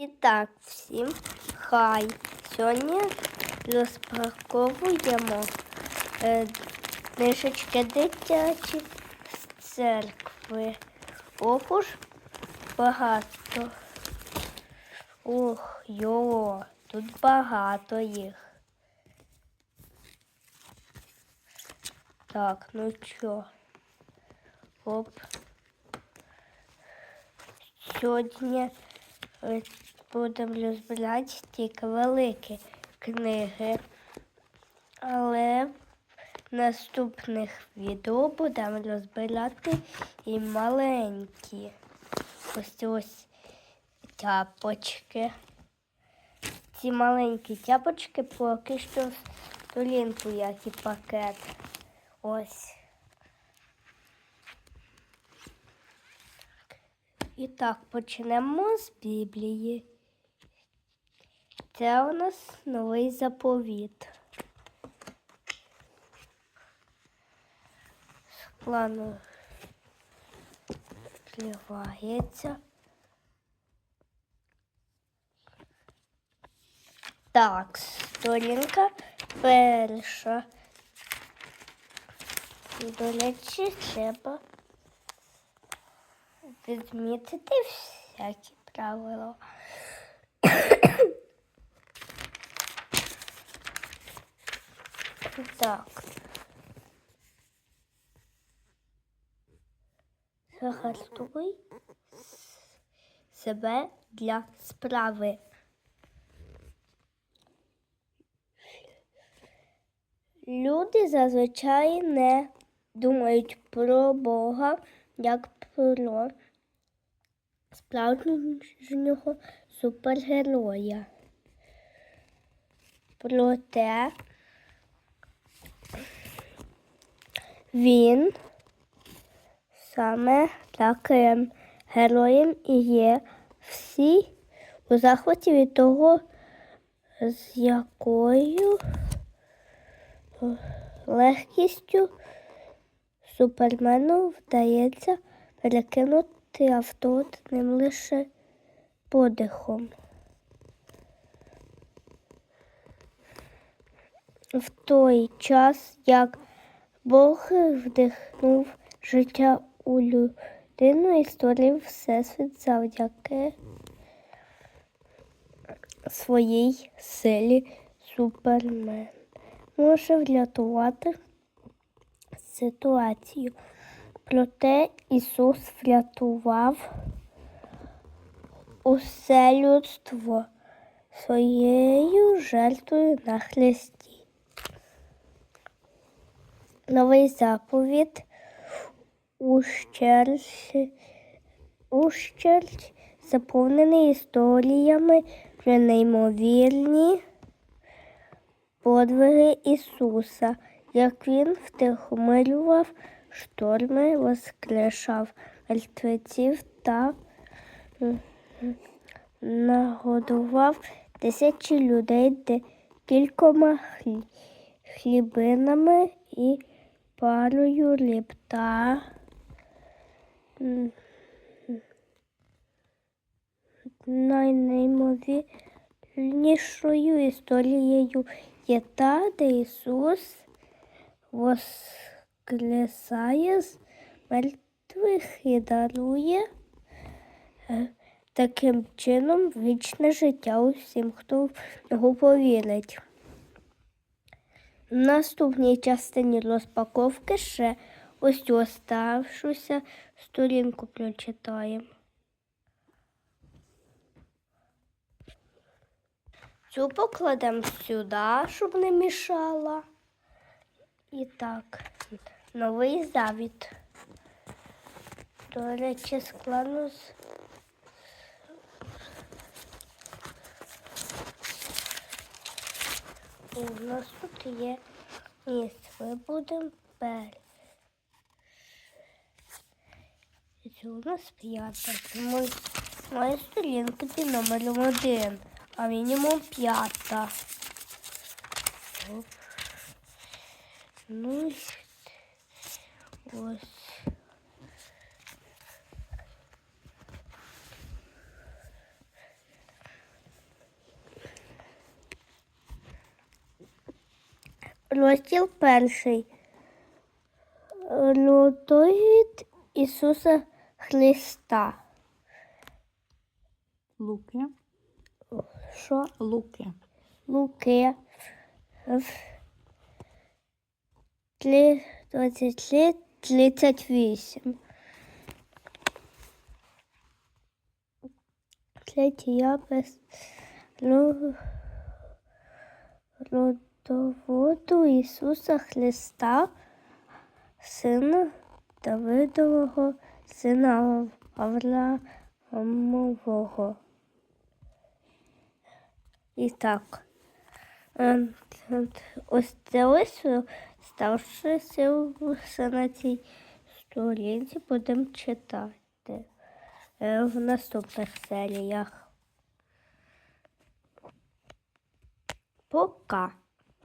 І так, всім хай. Сьогодні розпаковуємо е, книжечки дитячі з церкви. Ох уж багато. Ух, йо, тут багато їх. Так, ну чо? Оп. Сьогодні е, будемо розбирати тільки великі книги, але в наступних відео будемо розбирати і маленькі. Ось ось тяпочки. Ці маленькі тяпочки поки що в сторінку, як і пакет. Ось. І так, почнемо з Біблії. Це у нас новий заповіт. Плану відкривається. Так, сторінка перша. До речі, треба відмітити всякі правила. Так. Загартуй себе для справи. Люди зазвичай не думають про Бога як про справжнього супергероя. Проте він саме таким героєм і є всі у захваті від того, з якою легкістю супермену вдається перекинути авто одним лише подихом. В той час, як Бог вдихнув життя у людину і створив Всесвіт завдяки своїй силі супермен може врятувати ситуацію. Проте Ісус врятував усе людство своєю жертвою на хресті. Новий заповіт ущерть заповнений історіями про неймовірні подвиги Ісуса, як Він втихомирював шторми, воскрешав мертвеців та нагодував тисячі людей кількома хлібинами і парою риб та найнеймовірнішою історією є та, де Ісус воскресає з мертвих і дарує е, таким чином вічне життя усім, хто в нього повірить. Наступній частині розпаковки ще ось цю оставшуся сторінку прочитаємо. Цю покладемо сюди, щоб не мішала. І так, новий завіт. До речі, складно з. У нас тут є місце. Ми будемо перші. Це у нас п'ята. Мой, моя сторінка під номером один, а мінімум п'ята. Ну ось. Розділ перший. Родовід Ісуса Христа. Луки. Що? Луки. Луки. Три- 23, 38. Третій япис Ру- родоводу Ісуса Христа, сина Давидового, сина Авраамового. І так. Е, Ось це ось ставшися на цій сторінці будемо читати е, в наступних серіях. Пока.